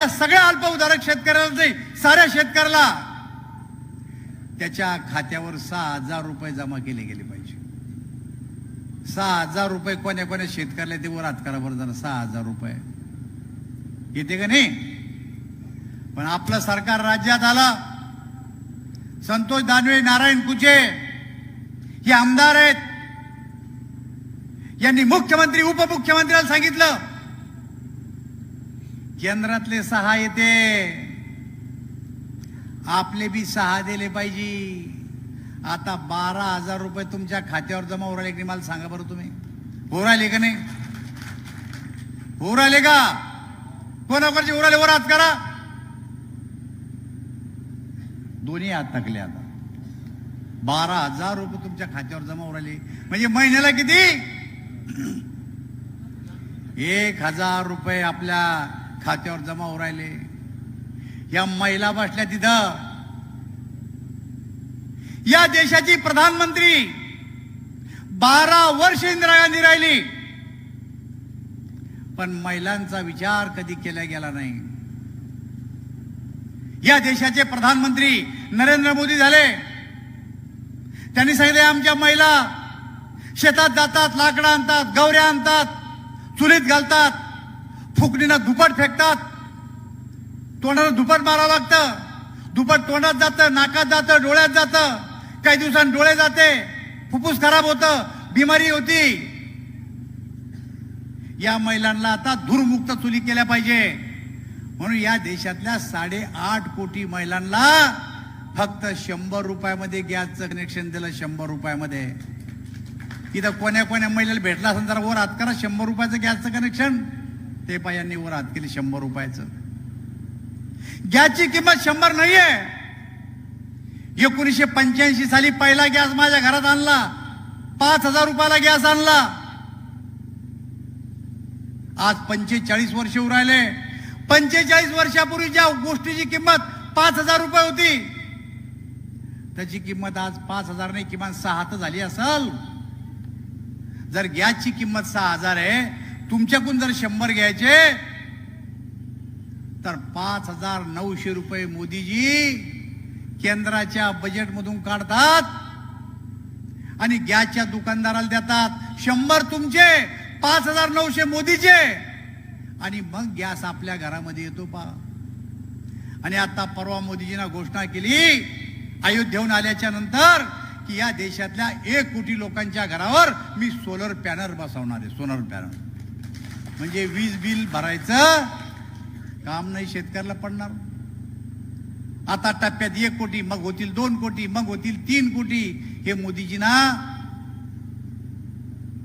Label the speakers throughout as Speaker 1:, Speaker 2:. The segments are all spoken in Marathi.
Speaker 1: सगळ्या अल्पउधारक शेतकऱ्याला नाही साऱ्या शेतकऱ्याला त्याच्या खात्यावर सहा हजार रुपये जमा केले गेले पाहिजे. सहा हजार रुपये कोण्या कोण्या शेतकऱ्याला ते वर हात करा बरं जरा सहा हजार रुपये. येते का नाही? पण आपलं सरकार राज्यात आलं. संतोष दानवे नारायण कुचे हे आमदार आहेत. यांनी मुख्यमंत्री उपमुख्यमंत्र्याला सांगितलं केंद्रातले सहा येते. आपले बी सहा दिले पाहिजे. आता बारा हजार रुपये तुमच्या खात्यावर जमा होऊ राहिले की मला सांगा बरं तुम्ही. होऊ राहिले का नाही? होऊ राहिले का? कोणाकडचे होऊ राहिले? वर हात करा. दोन्ही हात टाकले आता. बारा हजार रुपये तुमच्या खात्यावर जमा होऊ राहिले. म्हणजे महिन्याला किती? एक हजार रुपये आपल्या खात्यावर जमा होऊ राहिले. या महिला बसल्या तिथं. या देशाची प्रधानमंत्री बारा वर्ष इंदिरा गांधी राहिली. पण महिलांचा विचार कधी केला गेला नाही. या देशाचे प्रधानमंत्री नरेंद्र मोदी झाले. त्यांनी सांगितले आमच्या महिला शेतात जातात लाकडं आणतात गवऱ्या आणतात चुलीत घालतात फुकणीनं दुपट फेकतात. तोंडाला दुपट मारावं लागतं. दुपट तोंडात जातं नाकात जातं डोळ्यात जातं. काही दिवसांनी डोळे जाते. फुफ्फुस खराब होतं. बिमारी होती. या महिलांना आता धूरमुक्त चुली केल्या पाहिजे. म्हणून या देशातल्या साडेआठ कोटी महिलांना फक्त शंभर रुपयामध्ये गॅसचं कनेक्शन दिलं शंभर रुपयामध्ये. इथं कोण्या कोण्या महिलेला भेटला असेल तर वर आत करा. शंभर रुपयाचं गॅसचं कनेक्शन ते पा यांनी वर हात केली शंभर रुपयाचं. गॅसची किंमत शंभर नाहीये. एकोणीसशे पंच्याऐंशी साली पहिला गॅस माझ्या घरात आणला. पाच हजार रुपयाला गॅस आणला. आज पंचेचाळीस वर्ष राहिले. पंचेचाळीस वर्षापूर्वी ज्या गोष्टीची किंमत पाच हजार रुपये होती त्याची किंमत आज पाच हजार नाही किमान सहा तर झाली असल. जर गॅसची किंमत सहा हजार आहे तुमच्याकडून जर शंभर घ्यायचे तर पाच हजार नऊशे रुपये मोदीजी केंद्राच्या बजेटमधून काढतात आणि गॅसच्या दुकानदाराला देतात. शंभर तुमचे पाच हजार नऊशे मोदीचे. आणि मग गॅस आपल्या घरामध्ये येतो पा. आणि आता परवा मोदीजींना घोषणा केली अयोध्येहून आल्याच्यानंतर की या देशातल्या एक कोटी लोकांच्या घरावर मी सोलर पॅनल बसवणार आहे सोलर पॅनल म्हणजे वीज बिल भरायचं काम नाही शेतकऱ्याला पडणार. आता टप्प्यात एक कोटी मग होतील दोन कोटी मग होतील तीन कोटी. हे मोदीजीना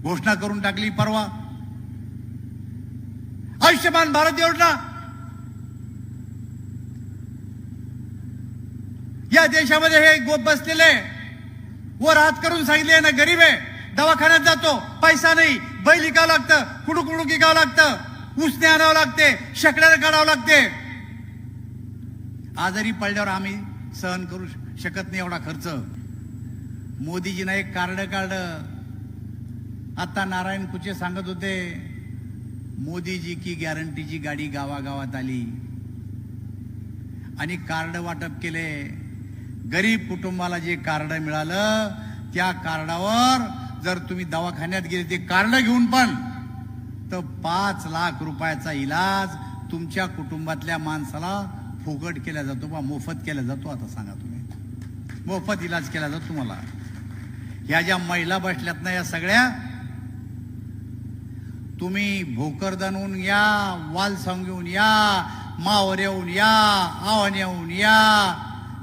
Speaker 1: घोषणा करून टाकली परवा. आयुष्यमान भारत योजना. या देशामध्ये हे गोप बसलेले वर हात करून सांगितले ना गरीब आहे. दवाखान्यात जातो. पैसा नाही. बैल इकावं लागतं. कुडूक कुडूक इकावं लागतं. उसने आणावं लागते. शेकड्याला काढावं लागते. आजारी पडल्यावर आम्ही सहन करू शकत नाही एवढा खर्च. मोदीजीना एक कार्ड काढलं. आता नारायण कुचे सांगत होते मोदीजी की गॅरंटीची गाडी गावागावात आली. आणि कार्ड वाटप केले. गरीब कुटुंबाला जे कार्ड मिळालं त्या कार्डावर जर तुम्ही दवाखान्यात गेले ते कार्ड घेऊन पण तर पाच लाख रुपयाचा इलाज तुमच्या कुटुंबातल्या माणसाला फुकट केला जातो बा मोफत केला जातो आता सांगा तुम्ही. मोफत इलाज केला जातो तुम्हाला. ह्या ज्या महिला बसल्यात ना या सगळ्या तुम्ही भोकरदनहून या वाल सांगून या मावऱ्याहून या आवण्याहून या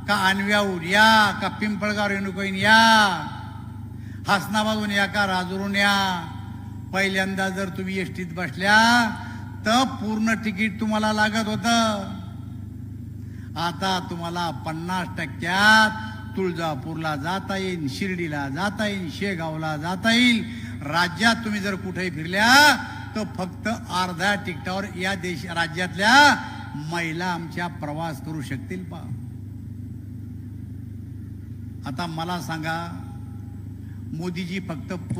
Speaker 1: का आणव्याहून या का पिंपळगाव रेणुकाईन या हसनाबादून या का राजूरून या. पहिल्यांदा जर तुम्ही एसटीत बसल्या तर पूर्ण तिकीट तुम्हाला लागत होतं. आता तुम्हाला पन्नास टक्क्यात तुळजापूरला जाता येईल शिर्डीला जाता येईल शेगावला जाता येईल. राज्यात तुम्ही जर कुठेही फिरल्या तर फक्त अर्ध्या तिकटावर या देश राज्यातल्या महिला आमच्या प्रवास करू शकतील पा. आता मला सांगा मोदीजी फक्त